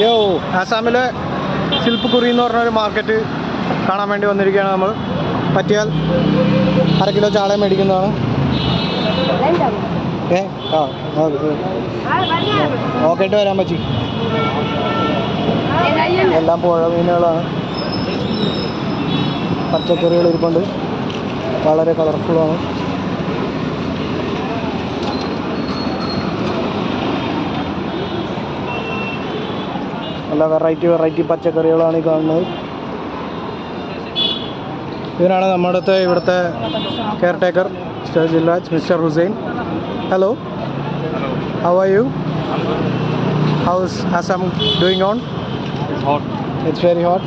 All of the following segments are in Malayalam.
യോ ആസാമിലെ ശില്പക്കുറി എന്ന് പറഞ്ഞൊരു മാർക്കറ്റ് കാണാൻ വേണ്ടി വന്നിരിക്കുകയാണ് നമ്മൾ. പറ്റിയാൽ അര കിലോ ചാള മേടിക്കുന്നതാണ്. ഏ? ആ ഓക്കേട്ട് വരാൻ പറ്റി. എല്ലാം പുഴ മീനുകളാണ്. പച്ചക്കറികൾ ഇരിപ്പുണ്ട്. വളരെ കളർഫുള്ളാണ് നല്ല വെറൈറ്റി വെറൈറ്റി പച്ചക്കറികളാണ് ഈ കാണുന്നത്. ഇതിനാണ് നമ്മുടെ ഇവിടുത്തെ care taker mister ജില്ലാജ് mister Hussain. Hello how are you how's M doing on. It's very hot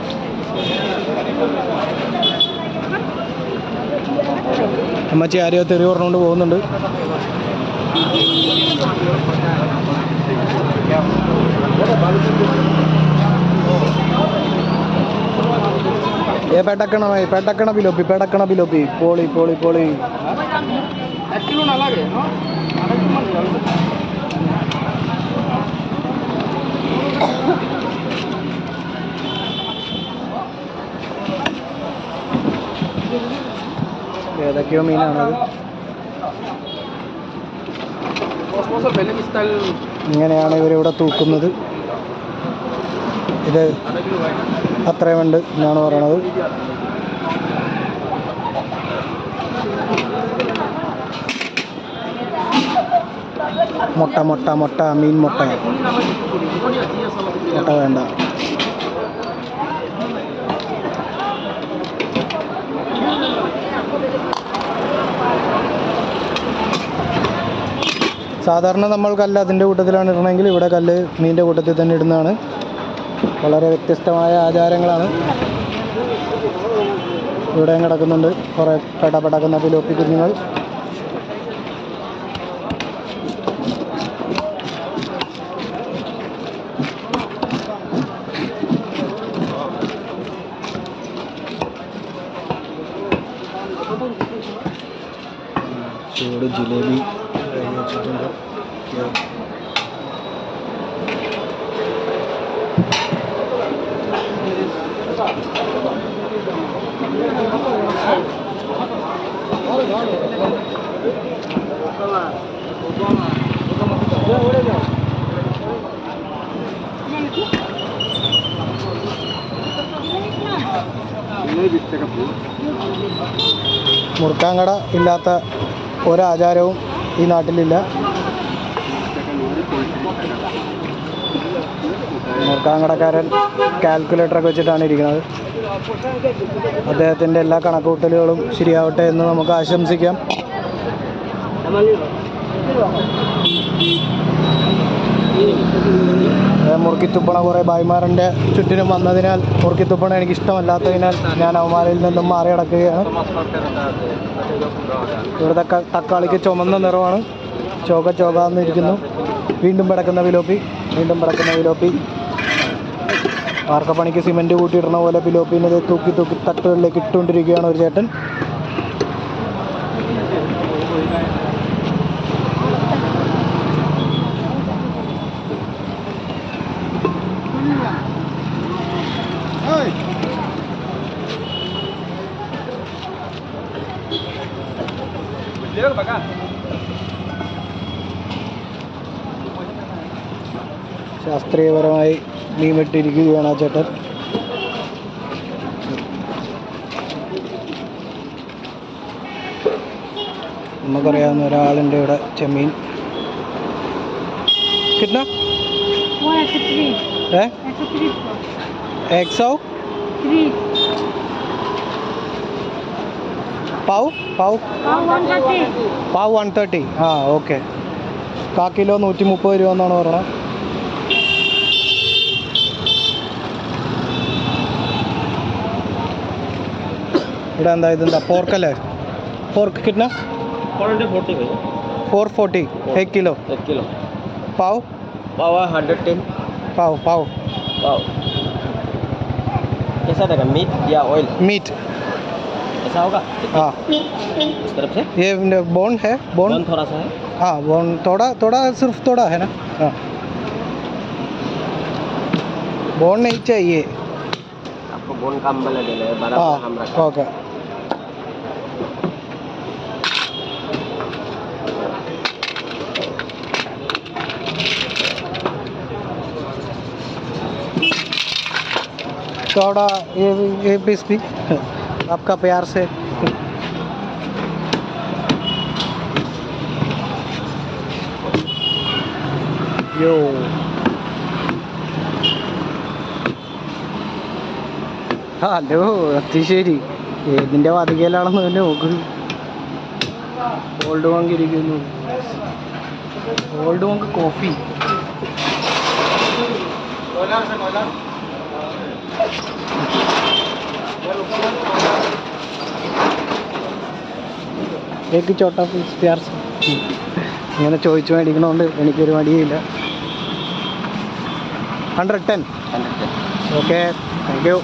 അമ്മച്ചി ആരെയോ തെറി പറഞ്ഞുകൊണ്ട് പോകുന്നുണ്ട്. ഏ പെട്ടക്കണ ഭായി പെട്ടക്കണ ബിലോപ്പി പെട്ടക്കണ ബിലോപ്പി. പോളി പോളി പോളി. ഏതൊക്കെയോ മീനാണത് ഇങ്ങനെയാണ് ഇവരിവിടെ തൂക്കുന്നത്. ഇത് അത്രയുമുണ്ട് എന്നാണ് പറയണത്. മുട്ട മുട്ട മുട്ട മീൻ മുട്ട. മുട്ട വേണ്ട. സാധാരണ നമ്മൾ കല്ല് അതിന്റെ കൂട്ടത്തിലാണ് ഇടണമെങ്കിൽ ഇവിടെ കല്ല് മീനിന്റെ കൂട്ടത്തിൽ തന്നെ ഇടുന്നതാണ്. വളരെ വ്യത്യസ്തമായ ആചാരങ്ങളാണ്. ഇവിടെയും കിടക്കുന്നുണ്ട് കുറേ പെടപെടക്കുന്ന പിലോപ്പി കുഞ്ഞുങ്ങൾ. ജിലേബി. വെച്ചിട്ടുണ്ട്. മുറുക്കാങ്കട ഇല്ലാത്ത ഒരാചാരവും ഈ നാട്ടിലില്ല. മുറുക്കാങ്കടക്കാരൻ കാൽക്കുലേറ്ററൊക്കെ വെച്ചിട്ടാണ് ഇരിക്കുന്നത്. അദ്ദേഹത്തിന്റെ എല്ലാ കണക്കുകൂട്ടലുകളും ശരിയാവട്ടെ എന്ന് നമുക്ക് ആശംസിക്കാം. ഏ, മുറുക്കിത്തുപ്പണ കുറേ ഭായിമാരന്റെ ചുറ്റിനും വന്നതിനാൽ മുറുക്കിത്തുപ്പണ എനിക്ക് ഇഷ്ടമല്ലാത്തതിനാൽ ഞാൻ അവന്മാരിൽ നിന്നും മാറി അടക്കുകയാണ് ഇവിടുത്തെ തക്കാളിക്ക് ചുമന്ന നിറമാണ്. ചോക ചോകാന്നിരിക്കുന്നു വീണ്ടും പിടക്കുന്ന പിലോപ്പി വീണ്ടും പിടക്കുന്ന പിലോപ്പി വാർക്കപ്പണിക്ക് സിമെന്റ് കൂട്ടിയിടുന്ന പോലെ പിലോപ്പിനെ തൂക്കി തൂക്കി തട്ടുകളിലേക്ക് ഇട്ടുകൊണ്ടിരിക്കുകയാണ് ഒരു ചേട്ടൻ. ശാസ്ത്രീയപരമായി മീമിട്ടിരിക്കുകയാണ് ആ ചേട്ടൻ. നമുക്കറിയാവുന്ന ഒരാളുണ്ട് ഇവിടെ ചെമ്മീൻ. കിട്ടുന്ന. പാവ് വൺ തേർട്ടി ആ ഓക്കെ കാ കിലോ നൂറ്റി മുപ്പത് രൂപ എന്നാണ് പറയണത് ഇവിടെ എന്താ ഇതെന്താ പോർക്കല്ലേ പോർക്ക് കിട്ടുന്ന फोर हंड्रेड फोर्टी भैया ഫോർ ഫോർട്ടി एक किलो एक किलो पाव पाव है हंड्रेड टेन पाव पाव पाव कैसा रहेगा मीट या ऑयल मीट ऐसा होगा हाँ इस तरफ से ये बोन है बोन बोन थोड़ा सा है हाँ बोन थोड़ा थोड़ा सिर्फ थोड़ा है ना हाँ बोन नहीं चाहिए आपको बोन कम वाला देना है बड़ा हाँ हम रखा ओके थोड़ा ये ये पीस भी आपका प्यार से यो ഹലോ അത്തിശ്ശേരി ഏതിൻ്റെ വതികയിലാണെന്ന് തന്നെ നോക്കുന്നു ഓൾഡ് മോങ്ക് ഇരിക്കുന്നു ഓൾഡ് മോങ്ക് കോഫി ഏക്ക് ചോട്ടാ എനിക്ക് ചോട്ടാ പ്യാർസ് ഇങ്ങനെ ചോദിച്ചു മേടിക്കണോണ്ട് എനിക്കൊരു മടിയില്ല hundred ten okay thank you